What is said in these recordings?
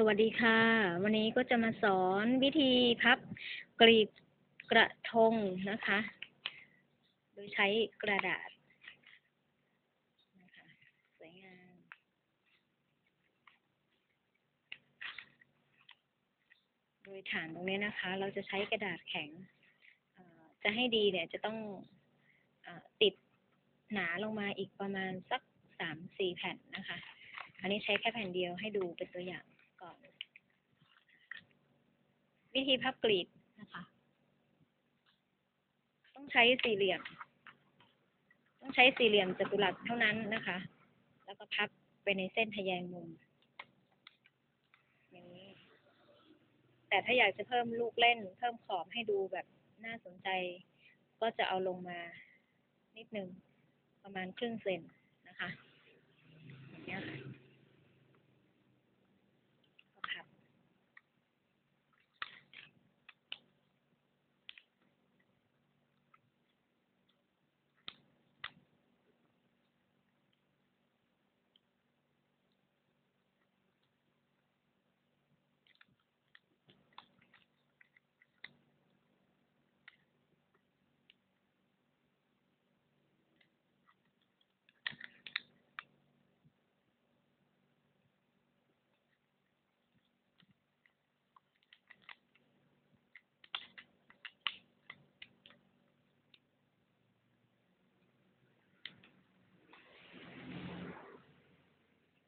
สวัสดีค่ะ วันนี้ก็จะมาสอนวิธีพับกลีบกระทงนะคะ โดยใช้กระดาษนะคะสวยงามโดยฐานตรงนี้นะคะ เราจะใช้กระดาษแข็ง จะให้ดีเนี่ยจะต้องอติดหนาลงมาอีกประมาณสักสามสี่แผ่นนะคะอันนี้ใช้แค่แผ่นเดียวให้ดูเป็นตัวอย่างก่อน วิธีพับกลีบนะคะ ต้องใช้สี่เหลี่ยม ต้องใช้สี่เหลี่ยมจัตุรัสเท่านั้นนะคะ แล้วก็พับไปในเส้นทแยงมุมอย่างนี้ แต่ถ้าอยากจะเพิ่มลูกเล่น เพิ่มขอบให้ดูแบบน่าสนใจ ก็จะเอาลงมานิดนึงประมาณครึ่งเซนนะคะอย่างเงี้ยค่ะ ก็พับ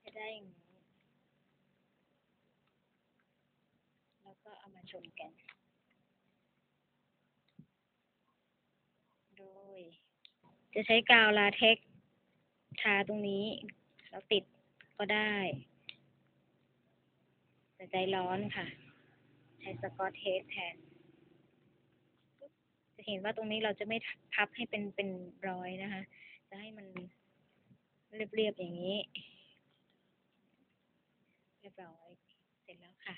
จะได้อย่างนี้ แล้ว ก็เอามาชนกัน โดย จะใช้กาวลาเท็กทาตรงนี้ แล้วติดก็ได้แต่ใจร้อนค่ะ ใช้สกอตเทปแทน จะเห็นว่าตรงนี้เราจะไม่พับให้เป็นเป็นรอยนะคะ จะให้มันเรียบๆอย่างนี้ เรียบร้อย เสร็จแล้วค่ะ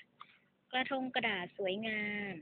กระทงกระดาษสวยงาม